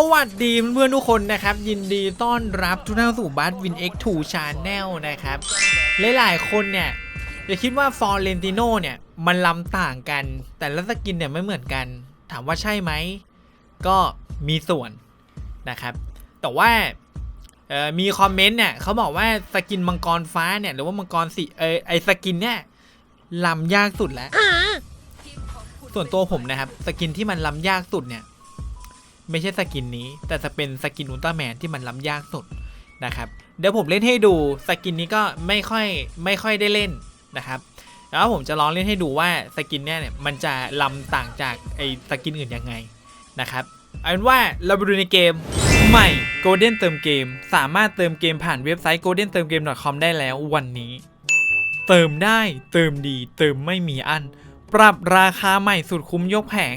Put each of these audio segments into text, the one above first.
สวัสดีเพื่อนๆทุกคนนะครับ ยินดีต้อนรับทุกท่านสู่บัสวิน X2 Channel นลนะครับหลายๆคนเนี่ยจะคิดว่าฟอร์เรนติโนเนี่ยมันลำต่างกัน แต่ละสกินเนี่ยไม่เหมือนกัน ถามว่าใช่ไหม ก็มีส่วนนะครับ แต่ว่ามีคอมเมนต์เนี่ยเขาบอกว่าสกินมังกรฟ้าเนี่ยหรือว่ามังกรสีเออไอสกินเนี่ยลำยากสุดแล้ว ส่วนตัวผมนะครับ สกินที่มันลำยากสุดเนี่ย ไม่ใช่สกินนี้ แต่จะเป็นสกินอุลตร้าแมนที่มันล้ำยากสุดนะครับเดี๋ยวผมเล่นให้ดูสกินนี้ก็ไม่ค่อยไม่ค่อยได้เล่นนะครับแล้วผมจะลองเล่นให้ดูว่าสกินเนี่ยเนี่ยมันจะล้ำต่างจากไอสกินอื่นยังไงนะครับเอาเป็นว่าเราไปดูในเกมใหม่ Golden เติมเกม สามารถเติมเกมผ่านเว็บไซต์ golden เติมเกม .com ได้แล้ววันนี้ เติมได้เติมดี เติมไม่มีอัน ปรับราคาใหม่สุดคุ้มยกแผง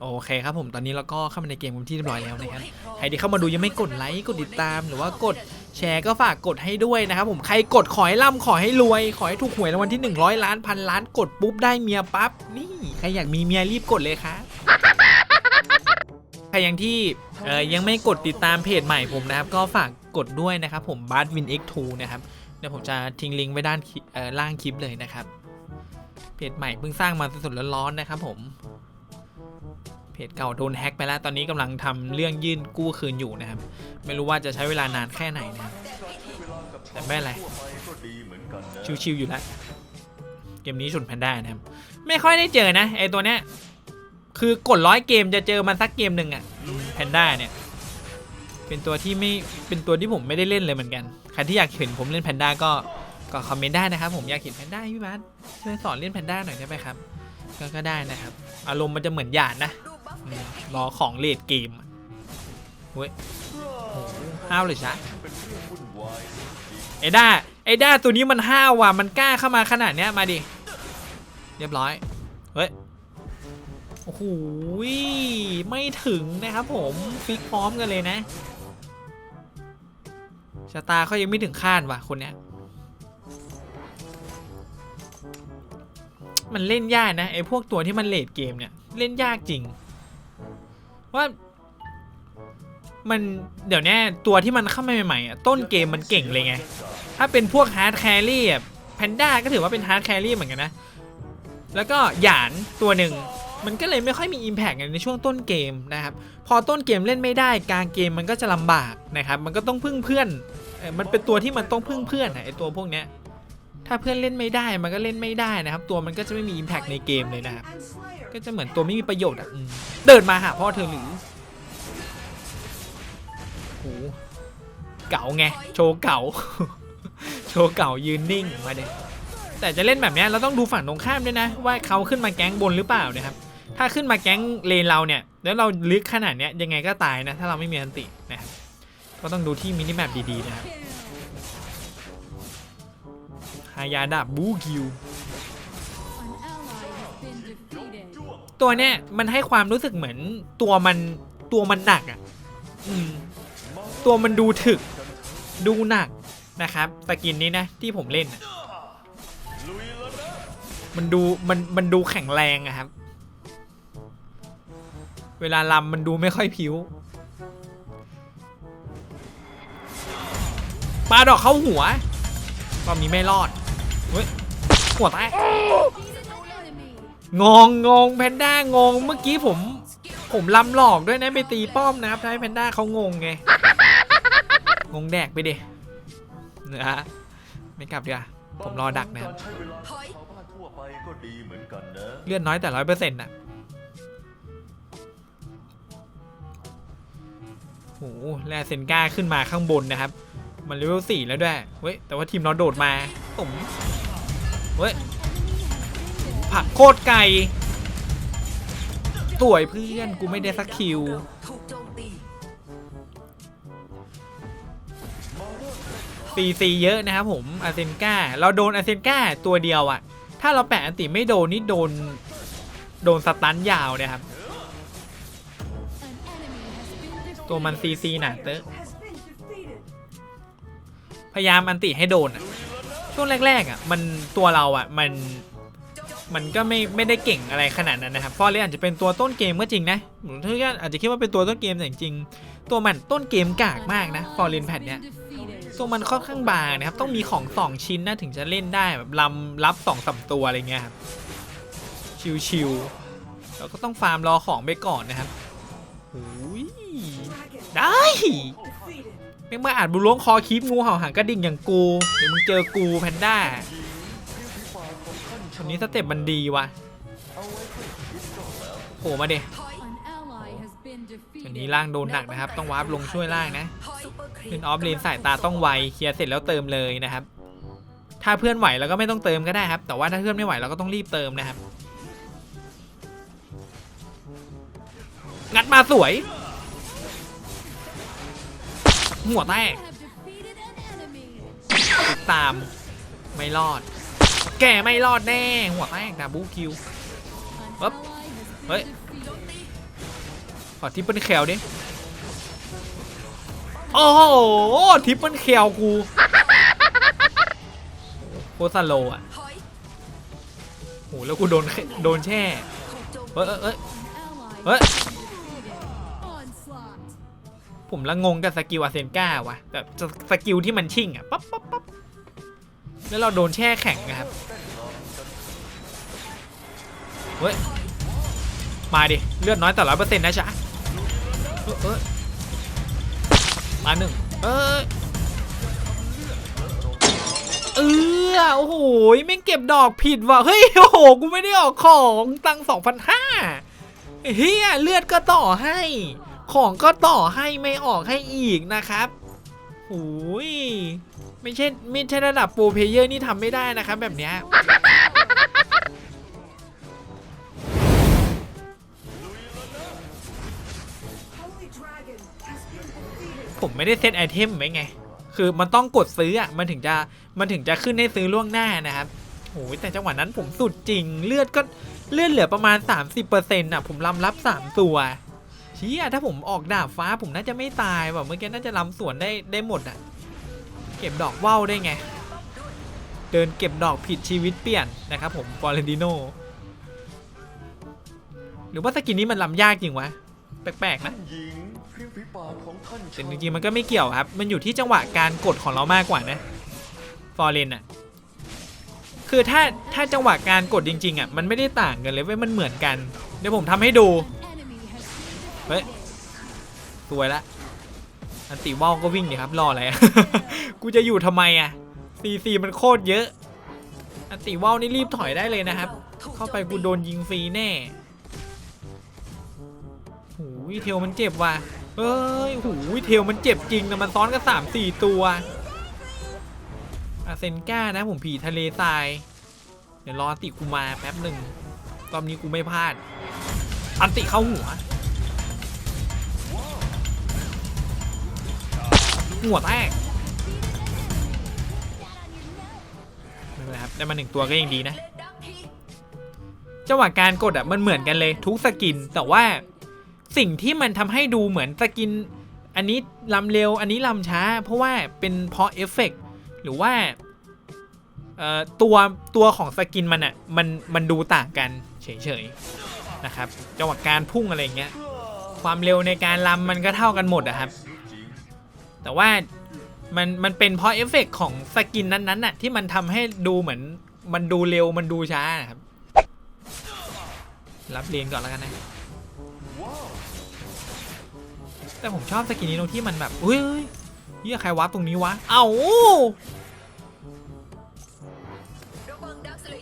โอเคครับผมตอนนี้เราก็เข้ามาในเกมกันที่เรียบร้อยแล้วนะครับใครที่เข้ามาดูยังไม่กดไลค์กดติดตาม หรือว่ากดแชร์ก็ฝากกดให้ด้วยนะครับผมใครกดขอให้ร่ำขอให้รวย ขอให้ถูกหวยรางวัลที่ 100 ล้านพันล้านกดปุ๊บได้เมียปั๊บนี่ใครอยากมีเมียรีบกดเลยครับใครยังที่เออยังไม่กดติดตามเพจใหม่ผมนะครับ ก็ฝากกดด้วยนะครับผมบัสวิน X2 นะครับเดี๋ยวผมจะทิ้งลิงก์ไว้ด้านล่างคลิปเลยนะครับเพจใหม่เพิ่งสร้างมาสดๆร้อนๆนะครับผม เพจเก่าโดนแฮ็กไปแล้ว ตอนนี้กำลังทำเรื่องยื่นกู้คืนอยู่นะครับ ไม่รู้ว่าจะใช้เวลานานแค่ไหนนะครับ แต่ไม่เป็นไร ชิวๆอยู่แล้ว เกมนี้ฉุนแพนด้านะครับ ไม่ค่อยได้เจอนะไอตัวเนี้ย คือกดร้อยเกมจะเจอมันสักเกมหนึ่งอะแพนด้าเนี่ย เป็นตัวที่ไม่เป็นตัวที่ผมไม่ได้เล่นเลยเหมือนกัน ใครที่อยากเห็นผมเล่นแพนด้าก็ก็คอมเมนต์ได้นะครับ ผมอยากเห็นแพนด้าพี่บัสช่วยสอนเล่นแพนด้าหน่อยได้ไหมครับก็ก็ได้นะครับ อารมณ์มันจะเหมือนหยาดนะ รอของเลดเกมเฮ้ยโอ้โหห้าวเลยชะไอ้ด้าไอ้ด้าตัวนี้มันห้าวว่ะมันกล้าเข้ามาขนาดเนี้ยมาดิเรียบร้อยเฮ้ยโอ้โหไม่ถึงนะครับผมฟิกพร้อมกันเลยนะชะตาเขายังไม่ถึงคาดว่ะคนเนี้ยมันเล่นยากนะไอ้พวกตัวที่มันเลดเกมเนี่ยเล่นยากจริง ว่า มันเดี๋ยวนี้ตัวที่มันเข้ามาใหม่ๆอะต้นเกมมันเก่งเลยไง ถ้าเป็นพวกฮาร์ดแครี่อะแพนด้าก็ถือว่าเป็นฮาร์ดแครี่เหมือนกันนะ แล้วก็หยานตัวหนึ่งมันก็เลยไม่ค่อยมี Impact ในช่วงต้นเกมนะครับ พอต้นเกมเล่นไม่ได้กลางเกมมันก็จะลำบากนะครับ มันก็ต้องพึ่งเพื่อน มันเป็นตัวที่มันต้องพึ่งเพื่อนไอตัวพวกเนี้ย ถ้าเพื่อนเล่นไม่ได้มันก็เล่นไม่ได้นะครับ ตัวมันก็จะไม่มี Impact ในเกมเลยนะครับ ก็จะเหมือนตัวไม่มีประโยชน์อะเดินมาหาพ่อเธอหรือโหเก่าไง โชว์เก่า โชว์เก่ายืนนิ่งมาเด็แต่จะเล่นแบบนี้เราต้องดูฝั่งตรงข้ามด้วยนะ ว่าเขาขึ้นมาแก๊งบนหรือเปล่านะครับ ถ้าขึ้นมาแก๊งเลนเราเนี่ย แล้วเราลึกขนาดเนี้ยยังไงก็ตายนะ ถ้าเราไม่มีอันตินะครับก็ต้องดูที่มินิแมปดีๆนะครับายาดาบูคิวตัวเนี้ยมันให้ความรู้สึกเหมือนตัวมันตัวมันหนักอะตัวมันดูถึก ดูหนักนะครับสกินนี้นะที่ผมเล่น มันดูมันมันดูแข็งแรงอะครับ เวลาลำมันดูไม่ค่อยผิวปาดอกเข้าหัวรอบนี้ไม่รอด เฮ้ยหัวแตกงงงงแพนด้างงเมื่อกี้ผม ผมลำหลอกด้วยนะไปตีป้อมนะครับทำให้แพนด้าเขางงไงงงแดกไปดินะฮะไม่กลับดีกว่าผมรอดักนะครับใช้เวลาชาวบ้านทั่วไปก็ดีเหมือนกันนะเลื่อนน้อยแต่ร้อยเปอร์เซ็นต์่ะโหแลเซนก้าขึ้นมาข้างบนนะครับ มันเลเวลสี่แล้วด้วย เว้ย แต่ว่าทีมเราโดดมาผม เว้ยผักโคตรไก่สวยเพื่อนกูไม่ได้สักคิวตีซีซีเยอะนะครับผมอาเซนกาเราโดนอาเซนกาตัวเดียวอะถ้าเราแปะอันติไม่โดนนี่โดน โดนสตันยาวเนี่ยครับ ตัวมันซีซีหนาเตอะพยายามอันติให้โดนอะ ช่วงแรกๆอะมันตัวเราอะมันมันก็ไม่ไม่ได้เก่งอะไรขนาดนั้นนะครับฟอร์เรนอาจจะเป็นตัวต้นเกมก็จริงนะทุกท่านอาจจะคิดว่าเป็นตัวต้นเกมแต่จริงๆตัวมันต้นเกมกากมากนะฟอร์เรนแพทเนี้ยตัวมันค่อนข้างบางนะครับต้องมีของสองชิ้นนะถึงจะเล่นได้แบบลำรับสองสาตัวอะไรเงี้ยครับชิวๆแล้วก็ต้องฟาร์มรอของไปก่อนนะครับโอ้ยได้ ไม่มาอาจบุล้วงคอคีบงูเห่าหางกระดิ่งอย่างกูเดี๋ยวมึงเจอกูแพนด้าคนนี้สเต็ปมันดีว่ะโผล่มาเดอันนี้ล่างโดนหนักนะครับ ต้องวาร์ปลงช่วยล่างนะเล่นออฟเลนสายตาต้องไวเคลียร์เสร็จแล้วเติมเลยนะครับ ถ้าเพื่อนไหวเราก็ไม่ต้องเติมก็ได้ครับ แต่ว่าถ้าเพื่อนไม่ไหวเราก็ต้องรีบเติมนะครับ งัดมาสวย หัวแตกติดตามไม่รอด แกไม่รอดแน่ หัวแตกนะบูคิวปึ๊บเฮ้ยขอทิปเปิลแคลดิโอ้โหทิปเปิลแคลกูโคตรสโลอะโหแล้วกูโดนโดนแช่เฮ้ยเอ้ยเอ้ยเฮ้ย ผมละงงกับสกิลอาเซนก้าว่ะแบบสกิลที่มันชิ่งอะปั๊บปั๊บปั๊บแล้วเราโดนแช่แข็งนะครับเฮ้ยมาดิ เลือดน้อยแต่ร้อยเปอร์เซ็นต์นะจ๊ะเอ้ยเอ้ยมาหนึ่งเอ้ยเออโอ้โหแม่งเก็บดอกผิดว่ะเฮ้ยโอ้โหกูไม่ได้ออกของตังสองพันห้าเฮียเลือดก็ต่อให้ ของก็ต่อให้ไม่ออกให้อีกนะครับโอ้ยไม่ใช่ไม่ใช่ระดับโปรเพเยอร์นี่ทำไม่ได้นะครับแบบเนี้ยผมไม่ได้เซตไอเทมไว้ไง คือมันต้องกดซื้ออะ มันถึงจะ มันถึงจะขึ้นให้ซื้อล่วงหน้านะครับโอ้ยแต่จังหวะนั้นผมสุดจริง เลือดก็เลือดเหลือประมาณ 30%อะ ผมลำรับ 3 ตัว เชี่ยถ้าผมออกดาบฟ้าผมน่าจะไม่ตายแบบเมื่อกี้น่าจะลำสวนได้ได้หมดอะ เก็บดอกว่าวได้ไง เดินเก็บดอกผิดชีวิตเปลี่ยนนะครับผมฟอร์เรนติโนหรือว่าสกินนี้มันลำยากจริงวะ แปลกๆนะหญิงริมฝีปากของท่านแต่จริงๆมันก็ไม่เกี่ยวครับ มันอยู่ที่จังหวะการกดของเรามากกว่านะฟอร์เรนอะคือถ้าถ้าจังหวะการกดจริงๆอะมันไม่ได้ต่างกันเลยเว้ยมันเหมือนกัน เดี๋ยวผมทำให้ดู เฮ้ยสวยละอันติว่าวก็วิ่งดิครับรออะไรอะกูจะอยู่ทำไมอะซีซีมันโคตรเยอะ อันติว่าวนี่รีบถอยได้เลยนะครับ เข้าไปกูโดนยิงฟรีแน่หูยเทลมันเจ็บว่ะเฮ้ยหูยเทลมันเจ็บจริงนะมันซ้อนกันสามสี่ตัวอาเซนก้านะผมผีทะเลทราย เดี๋ยวรออันติกูมาแป๊บหนึ่งรอบนี้กูไม่พลาด อันติเข้าหัว หัวแตกไม่เป็นไรครับได้มาหนึ่งตัวก็ยังดีนะจังหวะการกดอะมันเหมือนกันเลยทุกสกิน แต่ว่าสิ่งที่มันทำให้ดูเหมือนสกิน อันนี้ลำเร็วอันนี้ลำช้า เพราะว่าเป็นเพราะเอฟเฟกต์หรือว่าตัวตัวของสกินมันอะมันมันดูต่างกันเฉยๆนะครับจังหวะการพุ่งอะไรเงี้ยความเร็วในการลำมันก็เท่ากันหมดอะครับ แต่ว่ามันมันเป็นเพราะเอฟเฟกต์ของสกินนั้นๆน่ะที่มันทำให้ดูเหมือนมันดูเร็วมันดูช้านะครับ รับเลนก่อนแล้วกันนะ แต่ผมชอบสกินนี้ตรงที่มันแบบอุ้ยเฮ้ยเฮียใครวาร์ปตรงนี้วะ เอ้า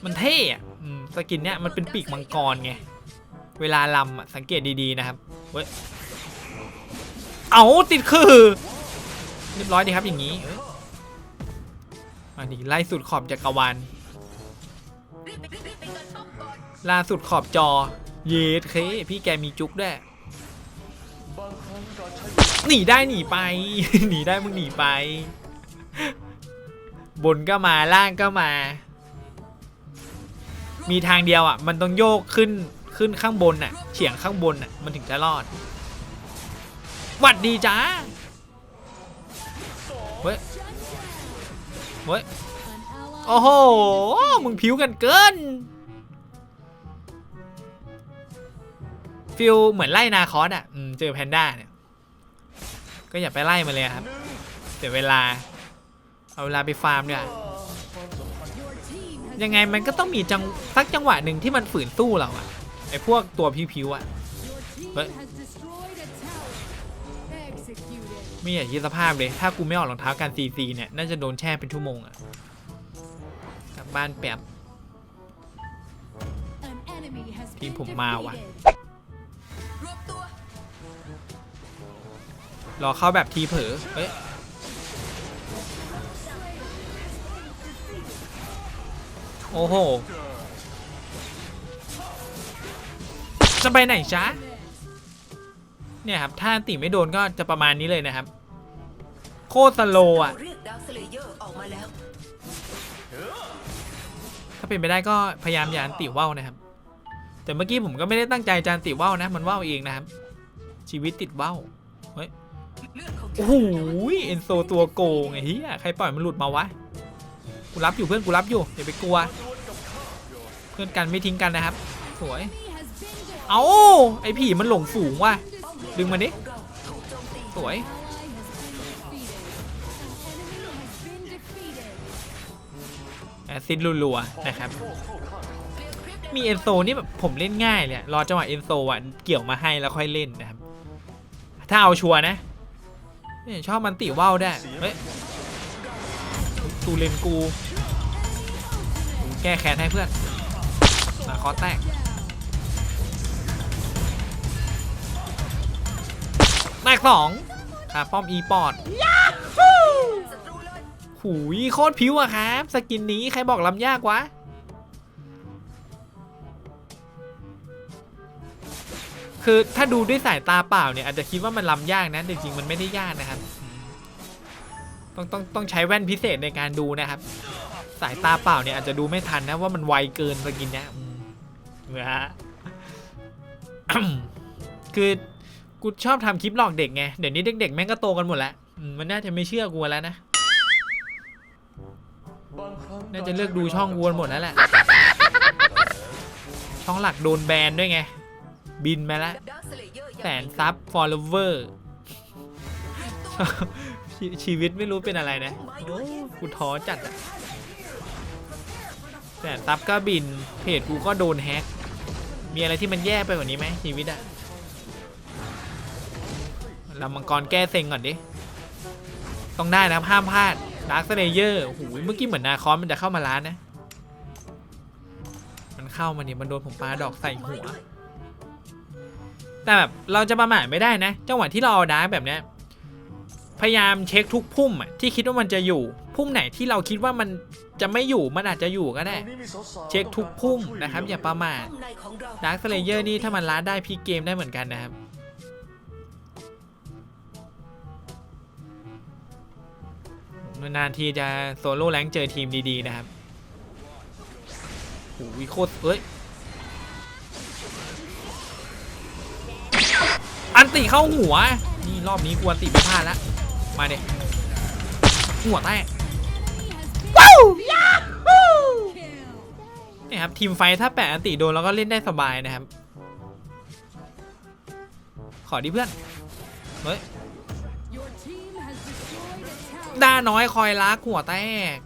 มันเท่อะสกินเนี้ยมันเป็นปีกมังกรไง เวลาลำอะสังเกตดีๆนะครับ เว้ย เอาติดคือ เรียบร้อยดีครับอย่างนี้อ้ยมาดิไล่สุดขอบจักรวาลล่าสุดขอบจอ เยดเค พี่แกมีจุกด้วยหนีได้หนีไปหนีได้มึงหนีไป บนก็มาล่างก็มา มีทางเดียวอะ มันต้องโยกขึ้นขึ้นข้างบนอะ เฉียงข้างบนอะ มันถึงจะรอดหวัดดีจ้า เฮ้ย เฮ้ย โอ้โห มึงผิวกันเกิน ฟิลเหมือนไล่นาคอสอะเจอแพนด้าเนี่ย ก็อย่าไปไล่มาเลยครับ เสียเวลา เอาเวลาไปฟาร์มเนี่ยยังไงมันก็ต้องมีจังสักจังหวะหนึ่งที่มันฝืนสู้เราอะไอพวกตัวพิวๆอะ But ไม่อยากคิดสภาพเลย ถ้ากูไม่ออกรองเท้ากันซีซีเนี่ย น่าจะโดนแช่เป็นชั่วโมงอะกลับบ้านแป๊บทีมผมมาว่ะ รอเข้าแบบทีเผลอเฮ้ยโอ้โห จะไปไหนจ๊ะเนี่ยครับ ถ้าติไม่โดนก็จะประมาณนี้เลยนะครับ โคตรสโลว์อะ เรียกดาวสเลเยอร์ออกมาแล้ว ถ้าเป็นไปได้ก็พยายามอย่าอันติว่าวนะครับ แต่เมื่อกี้ผมก็ไม่ได้ตั้งใจจะอันติว่าวนะ มันว่าวเองนะครับ ชีวิตติดว่าวเฮ้ย เลือดของโอ้โหเอนโซตัวโกงไอ้เหี้ยใครปล่อยมันหลุดมาวะ กูรับอยู่เพื่อนกูรับอยู่อย่าไปกลัว เพื่อนกันไม่ทิ้งกันนะครับ สวย เอาไอ้ผีมันหลงสูงว่ะ ดึงมาดิของเราถูกโจมตีสวย แอซิดรัวๆนะครับ มีเอนโซนี่แบบผมเล่นง่ายเลยรอจังหวะเอนโซอะเกี่ยวมาให้แล้วค่อยเล่นนะครับ ถ้าเอาชัวร์นะเนี่ยชอบมันติว่าวได้เฮ้ยตูเลนกูแก้แค้นให้เพื่อนมาคอแตกแตกสองขาป้อมอีปอดศัตรู หูยโคตรผิวอะครับ สกินนี้ใครบอกลำยากวะคือถ้าดูด้วยสายตาเปล่าเนี่ยอาจจะคิดว่ามันลำยากนะแต่จริงมันไม่ได้ยากนะครับ ต้องต้องต้องใช้แว่นพิเศษในการดูนะครับ สายตาเปล่าเนี่ยอาจจะดูไม่ทันนะว่ามันไวเกินสกินเนี้ยอืมนะฮะคือกูชอบทำคลิปหลอกเด็กไงเดี๋ยวนี้เด็กๆแม่งก็โตกันหมดแล้วมันน่าจะไม่เชื่อกูแล้วนะ น่าจะเลือกดูช่องกูกันหมดแล้วแหละ ช่องหลักโดนแบนด้วยไง บินไปแล้วดาวสเลเยอร์ยังแสนซับ follower ชชีวิตไม่รู้เป็นอะไรนะโอ้กูท้อจัดอะแสนซับก็บิน เพจกูก็โดนแฮ็กมีอะไรที่มันแย่ไปกว่านี้ไหมชีวิตอะลำมังกรแก้เซ็งก่อนดิ ต้องได้นะครับห้ามพลาด ดาร์คเลเยอร์โอ้โหเมื่อกี้เหมือนนาคอนมันจะเข้ามาร้านนะ มันเข้ามาเนี่ยมันโดนผมปาดอกใส่หัว แต่แบบเราจะประมาทไม่ได้นะ จังหวะที่เราเอาดาร์กแบบเนี้ย พยายามเช็คทุกพุ่มอะที่คิดว่ามันจะอยู่ พุ่มไหนที่เราคิดว่ามันจะไม่อยู่ มันอาจจะอยู่ก็ได้ เช็คทุกพุ่มนะครับ อย่าประมาทดาร์คเลเยอร์นี่ถ้ามันล้านได้พีเกมได้เหมือนกันนะครับ นานๆทีจะโซโล่แรงค์เจอทีมดีๆนะครับโอ้ยโคตรเอ้ย อันติเข้าหัว นี่รอบนี้กวนติไม่พลาดละ มาเด็หัวแตกว้าวยาฮูนี่ครับ ทีมไฟท์ถ้าแปะอันติโดนแล้วก็เล่นได้สบายนะครับ ขอดิเพื่อน เฮ้ย ด้าน้อยคอยลักหัวแตก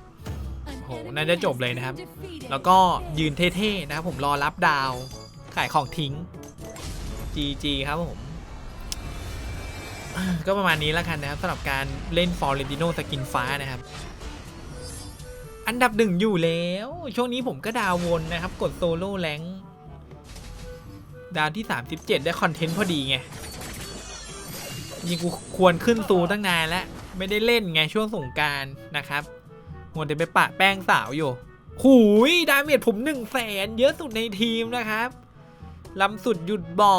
โหโหน่าน่าจะจะจจบบเลเลยยนะนะคครัรับบแล้แล้ววก็ก็ยืนเท่ๆนะครับผมรอรับดาว ขายของทิ้ง GG ครับผม ก็ประมาณนี้แล้วกันนะครับสำหรับการเล่นฟอร์เรนติโนสกินฟ้านะครับ อันดับหนึ่งอยู่แล้ว ช่วงนี้ผมก็ดาววนนะครับ กดโซโล่แรงค์ดาวที่ 37 ได้คอนเทนต์พอดีไงยิงกูควรขึ้นตูตั้งนานแล้ว ไม่ได้เล่นไงช่วงสงการนะครับมัวแต่ไปปะแป้งสาวอยู่หูยดาเมจผมหนึ่งแสนเยอะสุดในทีมนะครับลำสุดหยุดบ่อ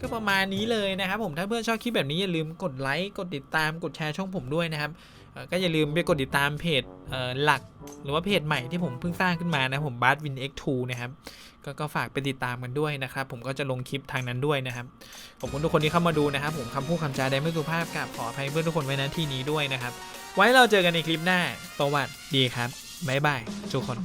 ก็ประมาณนี้เลยนะครับผมถ้าเพื่อนชอบคลิปแบบนี้อย่าลืมกดไลค์กดติดตามกดแชร์ช่องผมด้วยนะครับ ก็อย่าลืมไปกดติดตามเพจเหลักหรือว่าเพจใหม่ที่ผมเพิ่งสร้างขึ้นมานะผมบัสวิน X2 นะครับก็ก็ฝากไปติดตามกันด้วยนะครับ ผมก็จะลงคลิปทางนั้นด้วยนะครับขอบคุณทุกคนที่เข้ามาดูนะครับ ผมคำพูดคำจาใดไม่สุภาพกับขออภัยเพื่อนทุกคนไว้ณที่นี้ด้วยนะครับ ไว้เราเจอกันในคลิปหน้าสวัสดีครับบ๊ายบายทุกคน